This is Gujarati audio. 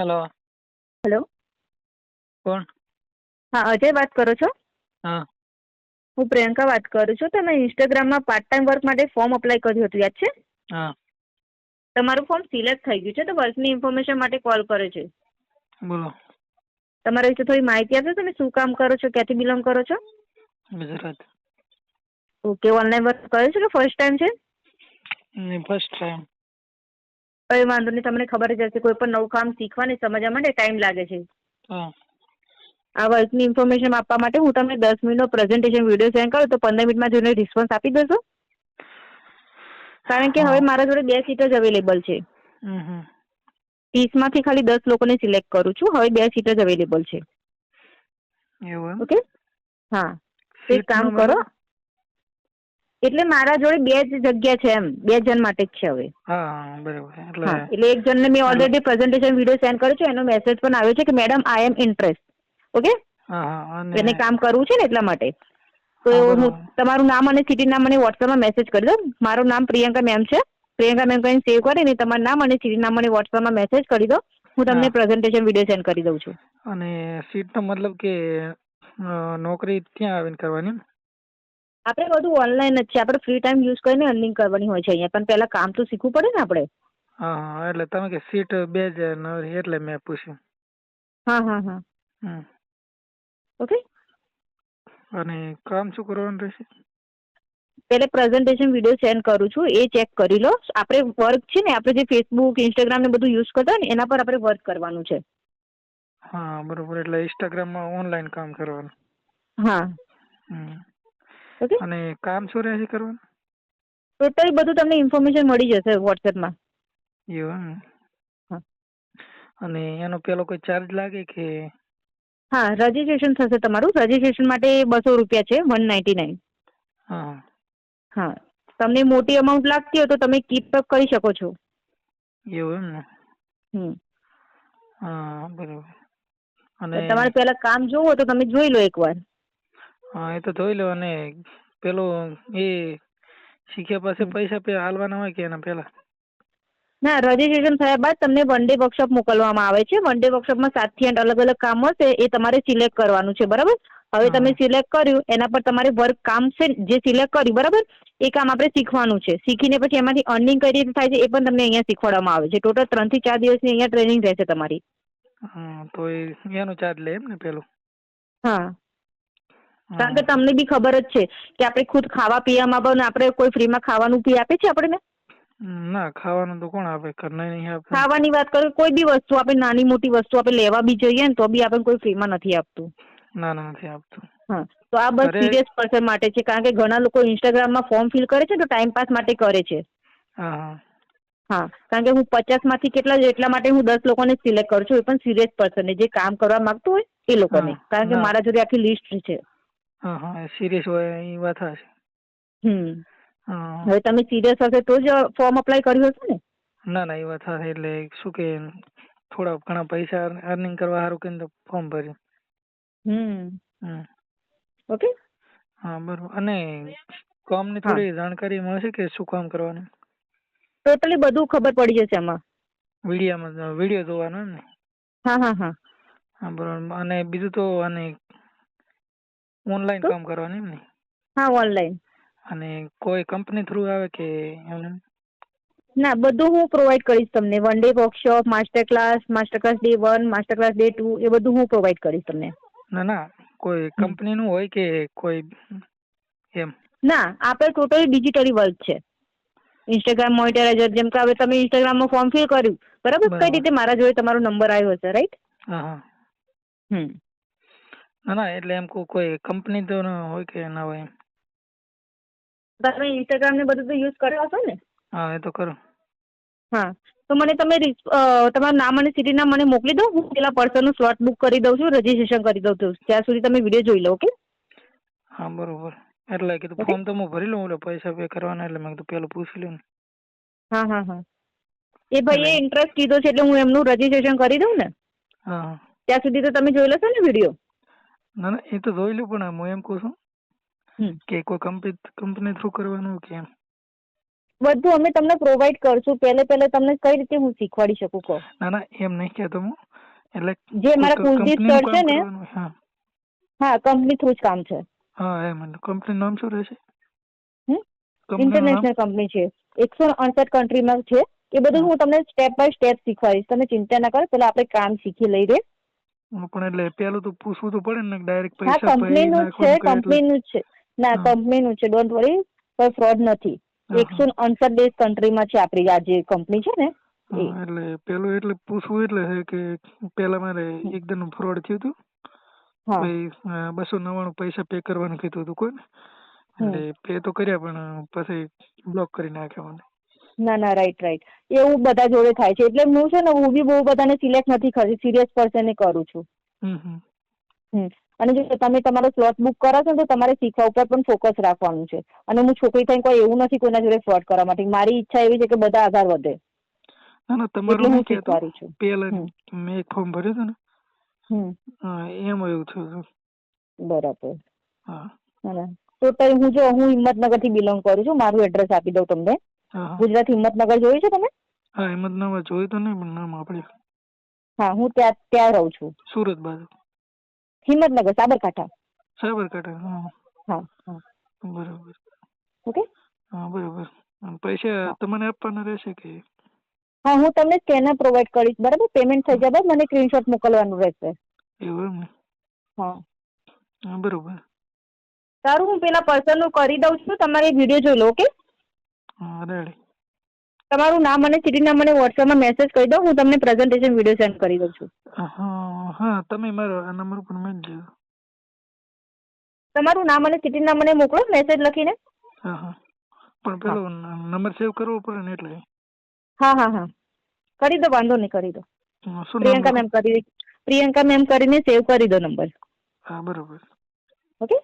હેલો. હેલો. કોણ? હા અજય વાત કરો છો? હા. હું પ્રિયંકા વાત કરું છું. તમે ઇન્સ્ટાગ્રામમાં પાર્ટ ટાઈમ વર્ક માટે ફોર્મ અપ્લાય કર્યું હતું યાદ છે? હા. તમારું ફોર્મ સિલેક્ટ થઈ ગયું છે તો વર્કની ઇન્ફોર્મેશન માટે કોલ કર્યો છે. બોલો. તમારા વિશે થોડી માહિતી આપશો તમે શું કામ કરો છો? ક્યાંથી બિલોંગ કરો છો? ગુજરાત. ઓકે ઓનલાઈન વર્ક કર્યો છે કે ફર્સ્ટ ટાઈમ છે? નહીં ફર્સ્ટ ટાઈમ કઈ વાંધો નહીં તમને ખબર જ હશે કોઈ પણ નવું કામ શીખવા ને સમજવા માટે ટાઈમ લાગે છે. આ વર્કની ઇન્ફોર્મેશન આપવા માટે હું તમને દસ મિનિટનો પ્રેઝન્ટેશન વીડિયો સેન્ડ કરું તો પંદર મિનિટમાં જોઈને રિસ્પોન્સ આપી દેશો કારણ કે હવે મારા જોડે બે સીટ જ અવેલેબલ છે. ત્રીસમાંથી ખાલી દસ લોકોને સિલેક્ટ કરું છું હવે બે સીટ જ અવેલેબલ છે. ઓકે હા. એક કામ કરો? એટલે મારા જોડે બે જ જગ્યા છે એમ. બે જણ માટે જ છે હવે. હા હા બરાબર. એટલે એટલે એક જણને મેં ઓલરેડી પ્રેઝન્ટેશન વીડિયો સેન્ડ કર્યો છે એનો મેસેજ પણ આવ્યો છે કે madam I am interest okay એને કામ કરવું છે ને એટલા માટે. તો હું તમારું નામ અને સિટી નામ મને વોટ્સઅપમાં મેસેજ કરી દો. મારું નામ પ્રિયંકા મેમ છે. પ્રિયંકા મેમ કરીને સેવ કરીને તમારું નામ અને સિટી નામ મને વોટ્સએપમાં મેસેજ કરી દો. હું તમને. પ્રેઝન્ટેશન વીડિયો સેન્ડ કરી દઉં છું. અને સીટનો મતલબ કે નોકરી ત્યાં આવીને કરવાની? આપણે બધું ઓનલાઈન જ છે. આપણે ફ્રી ટાઈમ યુઝ કરીને અર્નિંગ કરવાની હોય છે અહીંયા. પણ પહેલા કામ તો શીખવું પડે ને આપણે? હા હા એટલે તમે કે સીટ બે જ નવરી એટલે મેં પૂછ્યું. હા હા હા. હમ. ઓકે. અને કામ શું કરવાનું રહેશે? પહેલે પ્રેઝન્ટેશન વીડિયો સેન્ડ કરું છું. એ ચેક કરી લો. આપણે વર્ક છે ને આપણે જે ફેસબુક ઇન્સ્ટાગ્રામ ને બધું યુઝ કરતા હોય ને એના પર આપણે વર્ક કરવાનું છે. હા બરોબર. એટલે ઇન્સ્ટાગ્રામમાં ઓનલાઈન કામ કરવાનું. હા. ઓકે અને કામ શું રહેશે કરવાનું? ટોટલ બધું તમને ઇન્ફોર્મેશન મળી જશે વોટ્સએપમાં એવું હા. અને એનો પેલો કોઈ ચાર્જ લાગે કે? હા રજીસ્ટ્રેશન થશે તમારું. રજીસ્ટ્રેશન માટે બસો રૂપિયા છે વન નાઇન્ટી નાઇન હા. હા. તમને મોટી અમાઉન્ટ લાગતી હોય તો તમે કીપ અપ કરી શકો છો. એવું એમ ને? હમ. હા બરોબર. અને તમારે પહેલા કામ જોવું હોય તો તમે જોઈ લો એકવાર. હા એ તો જોઈ લો અને પેલું એ શીખ્યા પાસે પૈસા પે હાલવાના હોય કે એના પેલા? ના રજીસ્ટ્રેશન થયા બાદ તમને વન ડે વર્કશોપ મોકલવામાં આવે છે. વન ડે વર્કશોપમાં સાતથી આઠ અલગ અલગ કામ હશે એ તમારે સિલેક્ટ કરવાનું છે બરાબર? હવે તમે સિલેક્ટ કર્યું એના પર તમારે વર્ક કામ છે જે સિલેક્ટ કર્યું બરાબર? એ કામ આપણે શીખવાનું છે. શીખીને પછી એમાંથી અર્નિંગ કઈ રીતે થાય છે એ પણ તમને અહીંયા શીખવાડવામાં આવે છે. ટોટલ ત્રણથી ચાર દિવસની અહીંયા ટ્રેનિંગ રહેશે તમારી. હા તો એનો ચાર્જ લે એમ ને પેલું? હા. કારણ કે તમને બી ખબર જ છે કે આપણે ખુદ ખાવા પીવામાં પણ આપણે કોઈ ફ્રીમાં ખાવાનું પી આપે છે આપણને? ના ખાવાનું તો કોણ આપે? ઘરના નહીં આપે ખાવાની વાત કરું કોઈ બી વસ્તુ આપણે નાની મોટી વસ્તુ આપણે લેવા બી જઈએ ને તો બી આપણે કોઈ ફ્રીમાં નથી આપતું. ના ના નથી આપતું. હા તો આ બસ સિરિયસ પર્સન માટે છે કારણ કે ઘણા લોકો ઇન્સ્ટાગ્રામમાં ફોર્મ ફિલ કરે છે તો ટાઈમ પાસ માટે કરે છે. હા કારણ કે હું પચાસમાંથી કેટલા એટલા માટે હું દસ લોકોને સિલેક્ટ કરું છું એ પણ સિરિયસ પર્સન જે કામ કરવા માંગતું હોય એ લોકોને. કારણ કે મારા જોડે આખી લિસ્ટ છે. હા હા સિરિયસ હોય એ વાત હશે હમ. હા. હવે તમે સિરિયસ હશે તો જ ફોર્મ અપ્લાય કર્યું હશે ને? ના ના એ વાત હશે એટલે શું કે થોડા ઘણા પૈસા અર્નિંગ કરવા સારું તો ફોર્મ ભર્યું. હમ. ઓકે. હા બરોબર. અને કામની હા. થોડી જાણકારી મળશે કે શું કામ કરવાનું? ટોટલી બધું ખબર પડી જશે એમાં વિડીયામાં વીડિયો જોવાનો એમ ને? હા હા હા. હા બરોબર. અને બીજું તો અને ઓનલાઈન કામ કરવાનું એમ ને? હા ઓનલાઈન અને કોઈ કંપની થ્રુ આવે કે એમને? ના બધું હું પ્રોવાઈડ કરીશ તમને. One day workshop master class master class day one master class day two એ બધું હું પ્રોવાઈડ કરીશ તમને. ના ના. કોઈ. કંપનીનું હોય કે કોઈ એમ? ના આપણે ટોટલી ડિજિટલી વર્ક છે. ઇન્સ્ટાગ્રામ મોનિટરાઇઝર જેમ કે હવે તમે ઇન્સ્ટાગ્રામમાં ફોર્મ ફિલ કર્યું. બરાબર? કઈ રીતે મારા જોડે તમારો નંબર આવ્યો હશે રાઈટ હા. હમ. ના ના એટલે એમ કહું કોઈ કંપની તો ન હોય કે ના હોય એમ. તમે ઇન્સ્ટાગ્રામ ને બધું તો યુઝ કર્યો હશો ને? હા એ તો ખરું. હા તો મને તમે તમારું નામ અને સિટી નામ મને મોકલી દો. હું પેલા પર્સનનું સ્લોટ બુક કરી દઉં છું રજીસ્ટ્રેશન કરી દઉં છું. ત્યાં સુધી તમે વીડિયો જોઈ લો ઓકે હા બરોબર. એટલે કીધું ફોર્મ તો હું ભરી લઉં એટલે પૈસા પે કરવાના એટલે મેં કીધું પેલું પૂછી લઉં ને. હા હા હા. એ ભાઈએ ઇન્ટરેસ્ટ કીધો છે એટલે હું એમનું રજીસ્ટ્રેશન કરી દઉં ને? હા. ત્યાં સુધી તો તમે જોઈ લેશો ને વીડિયો ના ના એ તો જોઈ લઉં પણ હું એમ કહું છું કે કોઈ કંપની કંપની થ્રુ કરવાનું કે એમ? બધું અમે તમને પ્રોવાઈડ કરશું. પહેલે પહેલે તમને કઈ રીતે હું શીખવાડી શકું કહો? ના ના એમ નહીં કહેતો હું. એટલે જે મારા કુલદીપ સર છે ને હા. હા કંપની થ્રુ જ કામ છે. હા એમ કંપની નામ શું રહેશે? ઇન્ટરનેશનલ કંપની છે. એકસો અડસઠ કન્ટ્રીમાં છે. એ બધું હું. તમને સ્ટેપ બાય સ્ટેપ શીખવાડીશ. તમે ચિંતા ના કરો. પેલા આપણે કામ શીખી લઈ હા, પણ એટલે પેલું તો પૂછવું તો પડે ને ડાયરેક્ટ પૈસા કંપની નું છે કંપની જ છે. ના કંપની નું છે ડોન્ટ વરી કોઈ ફ્રોડ નથી. એકસો અડસઠ દેશ કન્ટ્રીમાં છે આપણી આ જે કંપની છે ને એટલે પેલું એટલે પૂછવું એટલે છે કે પેલા મારે એકદમ ફ્રોડ થયું હતું. બસો નવ્વાણું પૈસા પે કરવાનું કીધું હતું કોઈ એટલે પે તો કર્યા પણ પછી બ્લોક કરી નાખ્યા મને. ના ના રાઈટ રાઈટ એવું બધા જોડે થાય છે. એટલે હું છે ને હું બી બહુ બધાને સિલેક્ટ નથી કરતી સિરિયસ પર્સનને કરું છું. અને જો તમે તમારો સ્લોટ બુક કરો છો તો તમારે શીખવા ઉપર પણ ફોકસ રાખવાનું છે. અને હું છોકરી થઈને કોઈ એવું નથી કોઈના જોડે ફ્રોડ કરવા માટે. મારી ઈચ્છા એવી છે કે બધા આગળ વધે. ના તમારું હું કહેતો? છું. પેલા. મેં એક ફોર્મ ભર્યું હતું ને. એમ એવું થયું બરાબર. હા. તો ટોટલ હું જો હું હિંમતનગરથી બિલોંગ કરું છું. મારું એડ્રેસ આપી દઉં તમને. ગુજરાત હિંમતનગર જોયું છે તમે? હા હિંમતનગર જોયું તો નહીં પણ નામ આપણે હા હું ત્યાં ત્યાં રહું છું. સુરત બાજુ. હિંમતનગર સાબરકાંઠા. સાબરકાંઠા હા હા. બરોબર. ઓકે. હા બરોબર. પૈસા. તમને આપવાના રહેશે કે? હા હું તમને સ્કેનર પ્રોવાઈડ કરીશ બરાબર? પેમેન્ટ થઈ જાય બાદ મને સ્ક્રીનશોટ મોકલવાનું રહેશે. એવું એમ ને? હા. હા બરોબર. સારું હું પેલા પર્સનનું કરી દઉં છું તમારે વીડિયો જોઈ લો ઓકે? રેડી. તમારું નામ અને સિટી નામ મને વોટ્સએપમાં મેસેજ કરી દો હું તમને પ્રેઝન્ટેશન વીડિયો સેન્ડ કરી દઉં છું. હા હા તમે મારો આ નંબર ઉપર મેળજો તમારું નામ અને સિટી નામ મને મોકલો મેસેજ લખીને. હા હા. પણ પેલો નંબર સેવ કરવો પડે ને એટલે. હા હા હા. કરી દો વાંધો નહીં કરી દો. હા, પ્રિયંકા મેમ કરી પ્રિયંકા મેમ કરીને સેવ કરી દો નંબર હા બરોબર. ઓકે